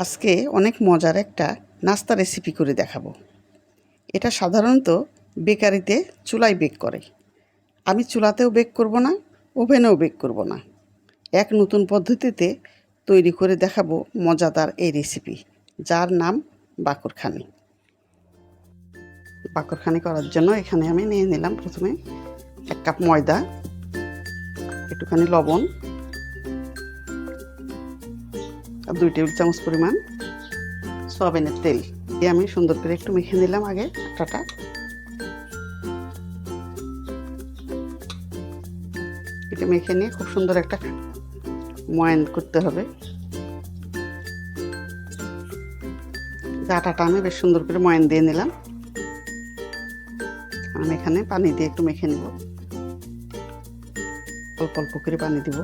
আজকে অনেক মজার একটা নাস্তা রেসিপি করে দেখাবো। এটা সাধারণত বেকারিতে চুলায় বেক করে। আমি চুলাতেও বেক করব না, ওভেনেও বেক করব না। এক নতুন পদ্ধতিতে তৈরি করে দেখাবো মজাদার এই রেসিপি যার নাম বাকরখানি। বাকরখানি করার জন্য এখানে আমি নিয়ে নিলাম প্রথমে এক কাপ ময়দা, একটুখানি লবণ দুই টেবিল চামচ পরিমাণ সয়াবিনের তেল দিয়ে আমি সুন্দর করে একটু মেখে নিলাম আগে আটাটা। এটা মেখে নিয়ে খুব সুন্দর একটা ময়ান করতে হবে। আটাটা আমি বেশ সুন্দর করে ময়ান দিয়ে নিলাম। আমি এখানে পানি দিয়ে একটু মেখে নেব। অল্প অল্প করে পানি দিব।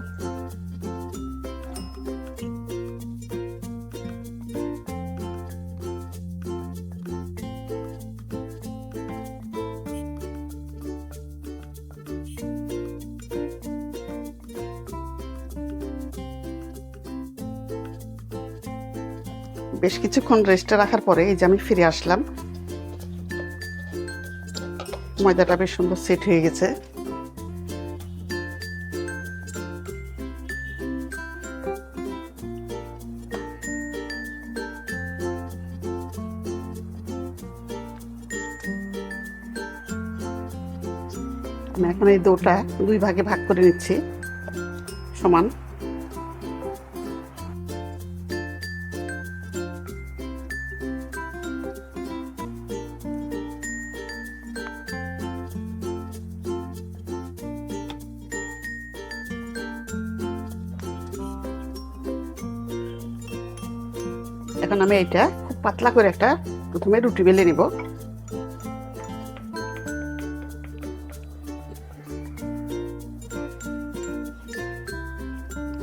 বেশ কিছুক্ষণ রেস্টে রাখার পরে এই যে আমি ফিরে আসলাম, ময়দাটা বেশ সুন্দর সেট হয়ে গেছে। আমি এখন এই দোটা দুই ভাগে ভাগ করে নিচ্ছি, সমান। এখন আমি এটা খুব পাতলা করে একটা প্রথমে রুটি বেলে নিব।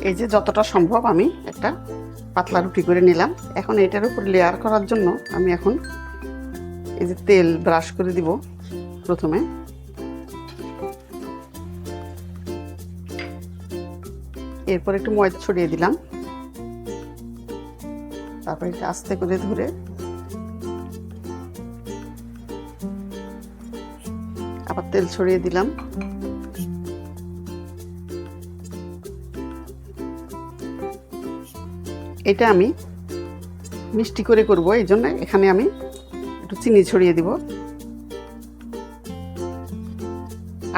এই যে যতটা সম্ভব আমি একটা পাতলা রুটি করে নিলাম। এখন এটার উপর লেয়ার করার জন্য আমি এখন এই যে তেল ব্রাশ করে দিব প্রথমে। এরপর একটু ময়দা ছড়িয়ে দিলাম। তারপর আস্তে করে ধরে। আবার তেল ছড়িয়ে দিলাম। এটা আমি মিষ্টি করে করব, এই জন্য এখানে আমি একটু চিনি ছড়িয়ে দিব।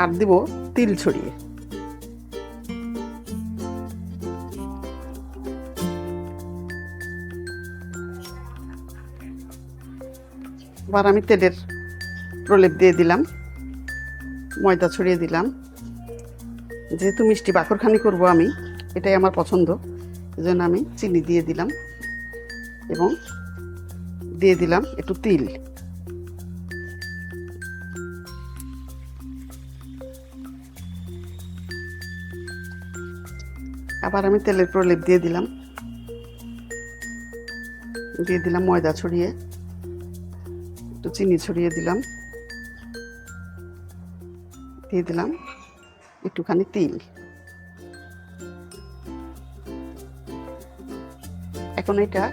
আর দিব তিল ছড়িয়ে। এবার আমি তেলের প্রলেপ দিয়ে দিলাম, ময়দা ছড়িয়ে দিলাম। যেহেতু মিষ্টি বাকরখানি করব আমি, এটাই আমার পছন্দ এই জন্য আমি চিনি দিয়ে দিলাম এবং দিয়ে দিলাম একটু তিল। আবার আমি তেলের প্রলেপ দিয়ে দিলাম। দিয়ে দিলাম ময়দা ছড়িয়ে। চিনি ছড়িয়ে দিলাম। দিয়ে দিলাম একটুখানি তিল। এখন এটা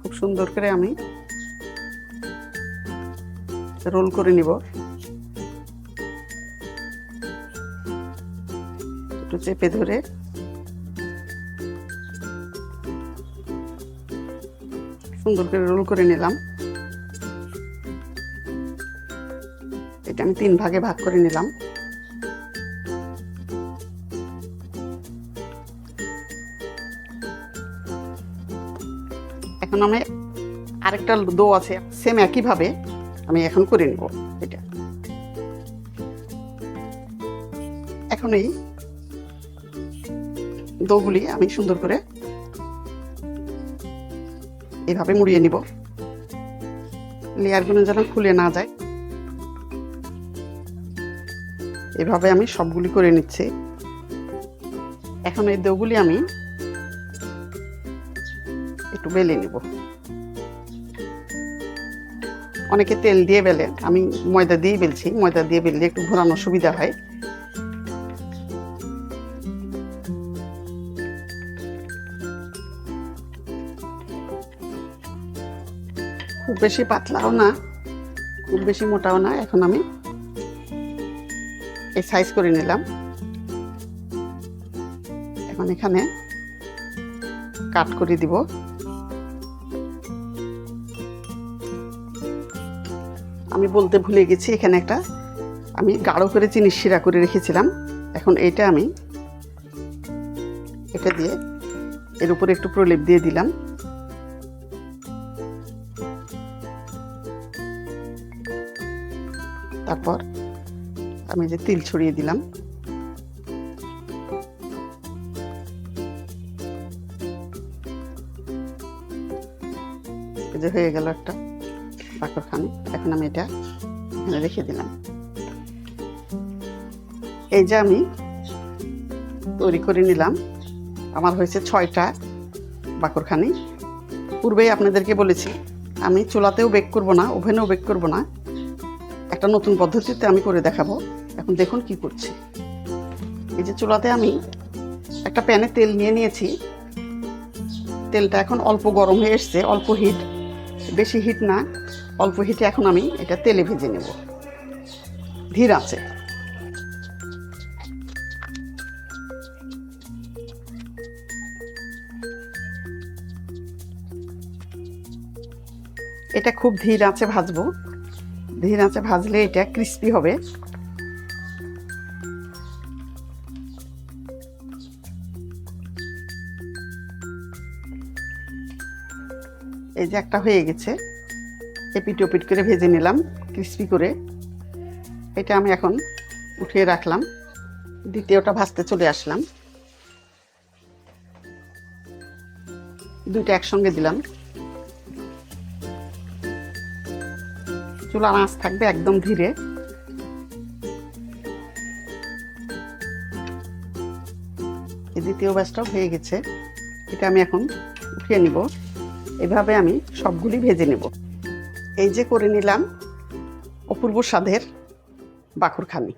খুব সুন্দর করে আমি রোল করে নিব। একটু চেপে ধরে সুন্দর করে রোল করে নিলাম। এটা আমি তিন ভাগে ভাগ করে নিলাম। এখন আমি আরেকটা দো আছে সেম একইভাবে আমি এখন করে নেব এটা। এখন এই দোগুলি আমি সুন্দর করে এভাবে মুড়িয়ে নিব। লেয়ারগুলো যেন খুলে না যায়। এভাবে আমি সবগুলি করে নিচ্ছি। এখন এই দোগুলি আমি একটু বেলে নিব। অনেকে তেল দিয়ে বেলে। আমি ময়দা দিয়ে বেলছি। ময়দা দিয়ে বেললে একটু ঘোরানোর সুবিধা হয়। খুব বেশি পাতলাও না, খুব বেশি মোটাও না, এখন আমি এই সাইজ করে নিলাম। এখন এখানে কাট করে দিব। আমি বলতে ভুলে গেছি, এখানে একটা আমি গাঢ় করে চিনি শিরা করে রেখেছিলাম। এখন এটা আমি, এটা দিয়ে এর উপরে একটু প্রলেপ দিয়ে দিলাম। আমি যে তিল ছড়িয়ে দিলাম। যে হয়ে গেল একটা বাকরখানি এখন আমি এটা এখানে রেখে দিলাম। এই যে আমি তৈরি করে নিলাম। আমার হয়েছে ছয়টা বাকরখানি পূর্বেই আপনাদেরকে বলেছি, আমি চুলাতেও বেক করব না ওভেনেও বেক করব না। একটা নতুন পদ্ধতিতে আমি করে দেখাবো। এখন দেখুন কি করছি। এই যে চুলাতে আমি একটা প্যানে তেল নিয়ে নিয়েছি। তেলটা এখন অল্প গরম হয়ে এসছে, অল্প হিট বেশি হিট না, অল্প হিটে এখন আমি এটা তেলে ভেজে নেব। ধীর আছে। এটা খুব ধীর আছে ভাজবো। ধীর আছে ভাজলে এটা ক্রিস্পি হবে। এই যে একটা হয়ে গেছে। এপিট ওপিট করে ভেজে নিলাম ক্রিস্পি করে। এটা আমি এখন উঠিয়ে রাখলাম। দ্বিতীয়টা ভাজতে চলে আসলাম। দুইটা একসঙ্গে দিলাম। চুলার আঁচ থাকবে একদম ধীরে। দ্বিতীয় ব্যাচটাও হয়ে গেছে। এটা আমি এখন উঠিয়ে নিব। এভাবে আমি সবগুলি ভেজে নেব। এই যে করে নিলাম অপূর্ব স্বাদের বাখরখানি